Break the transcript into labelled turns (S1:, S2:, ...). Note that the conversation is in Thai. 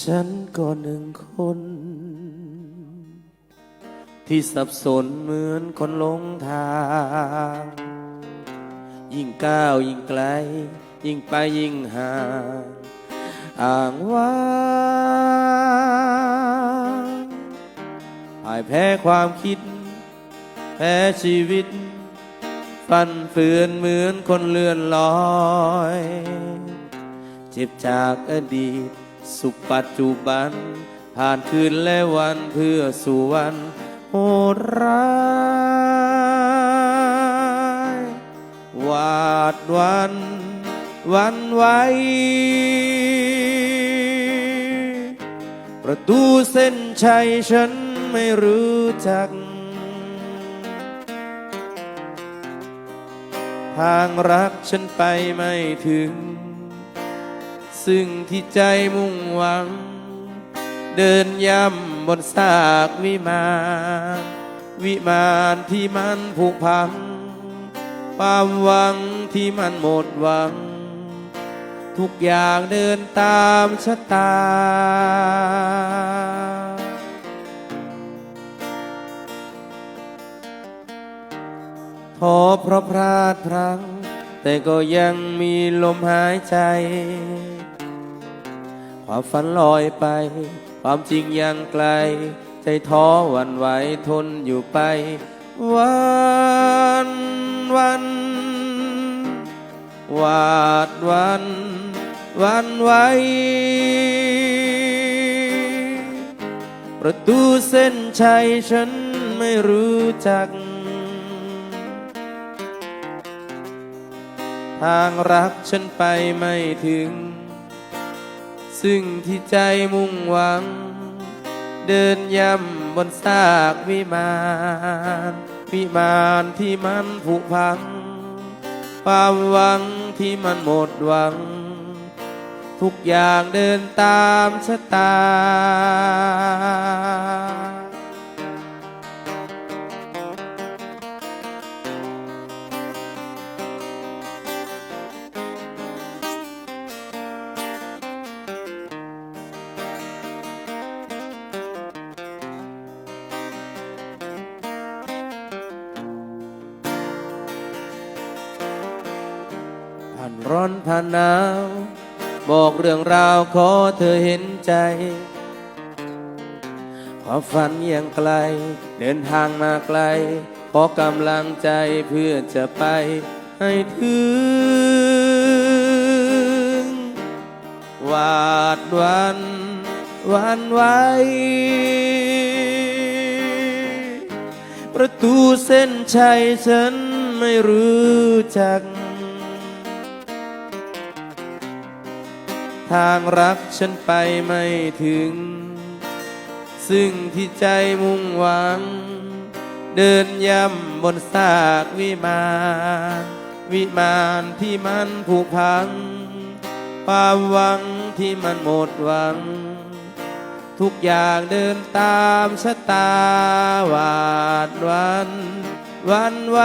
S1: ฉันก็หนึ่งคน ที่สับสนเหมือนคนหลงทาง ยิ่งก้าวยิ่งไกล ยิ่งไปยิ่งห่าง อ่างว่างพ่ายแพ้ความคิด แพ้ชีวิต ฟันเฟือนเหมือนคนเลื่อนลอย เจ็บจากอดีต สุขปัจจุบัน ผ่านคืนและวันเพื่อสู่วันโหดร้ายหวาดวันวันไหว ประตูเส้นชัยฉันไม่รู้จัก ทางรักฉันไปไม่ถึง ซึ่งที่ใจมุ่งหวัง เดินย่ำบนซากวิมานวิมานที่มันผุพัง ความหวังที่มันหมดหวัง ทุกอย่างเดินตามชะตาท้อเพราะพลาดพลั้ง แต่ก็ยังมีลมหายใจ ความฝันลอยไป ความจริงยังไกล ใจท้อวันไหวทนอยู่ไป วันวันวาดวัน วันไหว ประตูเส้นชัยฉันไม่รู้จัก ทางรักฉันไปไม่ถึง ซึ่งที่ใจมุ่งหวัง เดินย่ำบนซากวิมาน วิมานที่มันผุพัง ความหวังที่มันหมดหวัง ทุกอย่างเดินตามชะตา ผ่านร้อนผ่านหนาว บอกเรื่องราวขอเธอเห็นใจ ความฝันยังไกล เดินทางมาไกล ขอกำลังใจเพื่อจะไปให้ถึง วาดวันวันไหวประตูเส้นชัยฉันไม่รู้จัก ทางรักฉันไปไม่ถึง ซึ่งที่ใจมุ่งหวัง เดินย่ำบนซากวิมานวิมานที่มันผุพัง ความหวังที่มันหมดหวัง ทุกอย่างเดินตามชะตาวาดวัน วันไหว